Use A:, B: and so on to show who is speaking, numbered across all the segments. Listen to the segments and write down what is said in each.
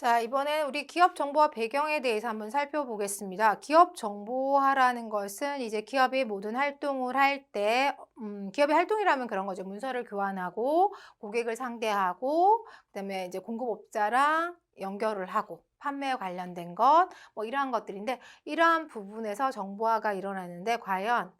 A: 자, 이번에 우리 기업 정보화 배경에 대해서 한번 살펴보겠습니다. 기업 정보화라는 것은 이제 기업이 모든 활동을 할 때, 음, 기업의 활동이라면 그런 거죠. 문서를 교환하고, 고객을 상대하고, 그 다음에 이제 공급업자랑 연결을 하고, 판매에 관련된 것, 뭐 이러한 것들인데, 이러한 부분에서 정보화가 일어나는데, 과연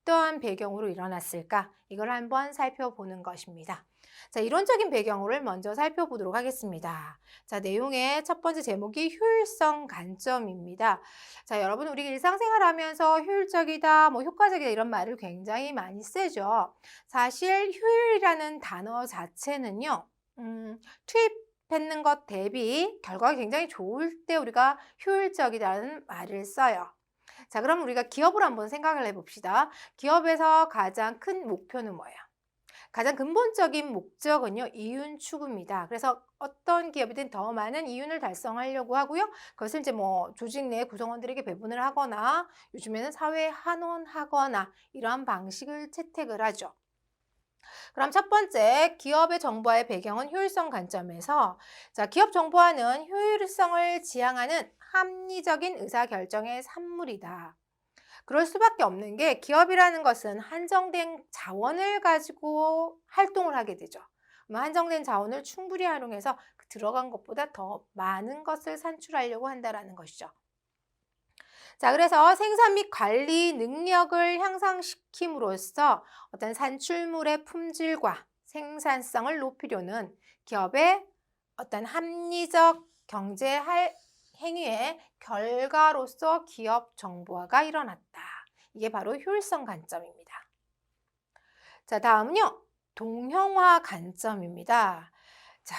A: 어떠한 배경으로 일어났을까? 이걸 한번 살펴보는 것입니다. 자, 이론적인 배경을 먼저 살펴보도록 하겠습니다. 자, 내용의 첫 번째 제목이 효율성 관점입니다. 자, 여러분, 우리 일상생활 하면서 효율적이다, 뭐 효과적이다 이런 말을 굉장히 많이 쓰죠. 사실 효율이라는 단어 자체는요, 음, 투입했는 것 대비 결과가 굉장히 좋을 때 우리가 효율적이라는 말을 써요. 자, 그럼 우리가 기업을 한번 생각을 해봅시다. 기업에서 가장 큰 목표는 뭐예요? 가장 근본적인 목적은요, 이윤 추구입니다. 그래서 어떤 기업이든 더 많은 이윤을 달성하려고 하고요. 그것을 이제 뭐 조직 내 구성원들에게 배분을 하거나 요즘에는 사회에 환원하거나 이러한 방식을 채택을 하죠. 그럼 첫 번째, 기업의 정보화의 배경은 효율성 관점에서 자, 기업 정보화는 효율성을 지향하는 합리적인 의사결정의 산물이다. 그럴 수밖에 없는 게 기업이라는 것은 한정된 자원을 가지고 활동을 하게 되죠. 한정된 자원을 충분히 활용해서 그 들어간 것보다 더 많은 것을 산출하려고 한다는 것이죠. 자, 그래서 생산 및 관리 능력을 향상시킴으로써 어떤 산출물의 품질과 생산성을 높이려는 기업의 어떤 합리적 경제 행위의 결과로서 기업 정보화가 일어났다. 이게 바로 효율성 관점입니다. 자, 다음은요. 동형화 관점입니다. 자,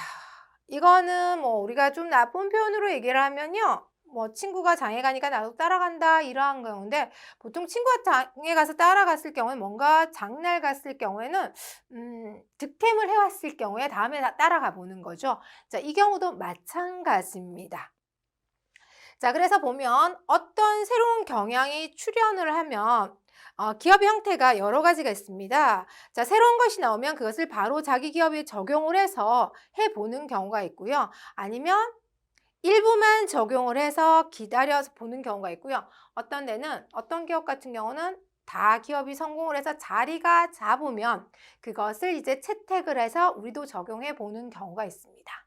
A: 이거는 뭐 우리가 좀 나쁜 표현으로 얘기를 하면요. 뭐 친구가 장에 가니까 나도 따라간다 이러한 경우인데 보통 친구가 장에 가서 따라갔을 경우에 뭔가 장날 갔을 경우에는 음, 득템을 해왔을 경우에 다음에 따라가 보는 거죠. 자, 이 경우도 마찬가지입니다. 자, 그래서 보면 어떤 새로운 경향이 출현을 하면 어, 기업의 형태가 여러 가지가 있습니다. 자, 새로운 것이 나오면 그것을 바로 자기 기업에 적용을 해서 해보는 경우가 있고요. 아니면 일부만 적용을 해서 기다려서 보는 경우가 있고요. 어떤 데는 어떤 기업 같은 경우는 다 기업이 성공을 해서 자리가 잡으면 그것을 이제 채택을 해서 우리도 적용해 보는 경우가 있습니다.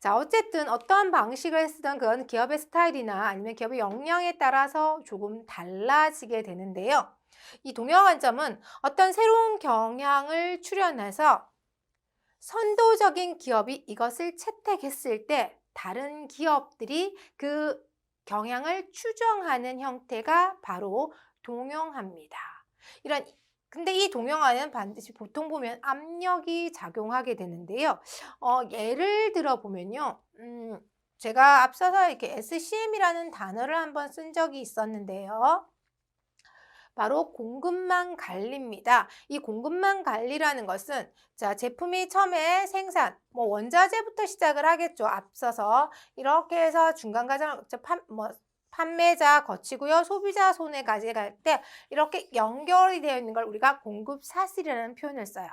A: 자, 어쨌든 어떠한 방식을 쓰던 그건 기업의 스타일이나 아니면 기업의 역량에 따라서 조금 달라지게 되는데요. 이 동영 관점은 어떤 새로운 경향을 출현해서 선도적인 기업이 이것을 채택했을 때 다른 기업들이 그 경향을 추정하는 형태가 바로 동영합니다. 이런 근데 이 동영화는 반드시 보통 보면 압력이 작용하게 되는데요. 어, 예를 들어 보면요. 음, 제가 앞서서 이렇게 SCM이라는 단어를 한번 쓴 적이 있었는데요. 바로 공급망 관리입니다. 이 공급망 관리라는 것은 자 제품이 처음에 생산 뭐 원자재부터 시작을 하겠죠. 앞서서 이렇게 해서 중간 과정 뭐 판매자 거치고요. 소비자 손에 가져갈 때 이렇게 연결이 되어 있는 걸 우리가 공급 사슬이라는 표현을 써요.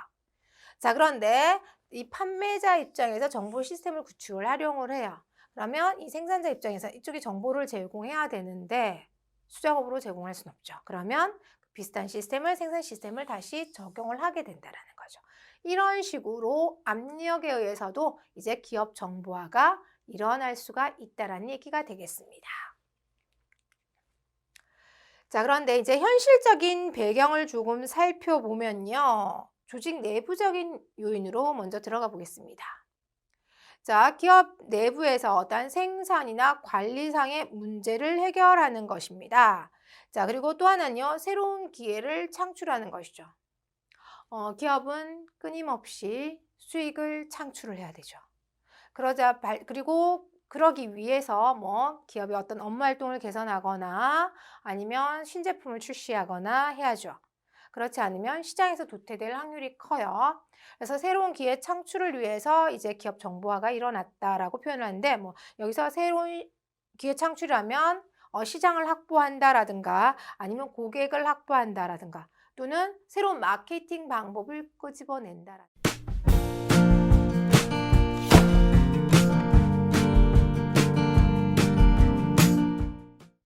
A: 자, 그런데 이 판매자 입장에서 정보 시스템을 구축을 활용을 해요. 그러면 이 생산자 입장에서 이쪽에 정보를 제공해야 되는데 수작업으로 제공할 수는 없죠. 그러면 비슷한 시스템을 생산 시스템을 다시 적용을 하게 된다는 거죠. 이런 식으로 압력에 의해서도 이제 기업 정보화가 일어날 수가 있다라는 얘기가 되겠습니다. 자, 그런데 이제 현실적인 배경을 조금 살펴보면요. 조직 내부적인 요인으로 먼저 들어가 보겠습니다. 자, 기업 내부에서 어떤 생산이나 관리상의 문제를 해결하는 것입니다. 자, 그리고 또 하나는요, 새로운 기회를 창출하는 것이죠. 어, 기업은 끊임없이 수익을 창출을 해야 되죠. 그러자, 그리고 그러기 위해서 뭐 기업의 어떤 업무 활동을 개선하거나 아니면 신제품을 출시하거나 해야죠. 그렇지 않으면 시장에서 도태될 확률이 커요. 그래서 새로운 기회 창출을 위해서 이제 기업 정보화가 일어났다라고 표현을 하는데 뭐 여기서 새로운 기회 창출하면 어, 시장을 확보한다라든가 아니면 고객을 확보한다라든가 또는 새로운 마케팅 방법을 끄집어낸다라든가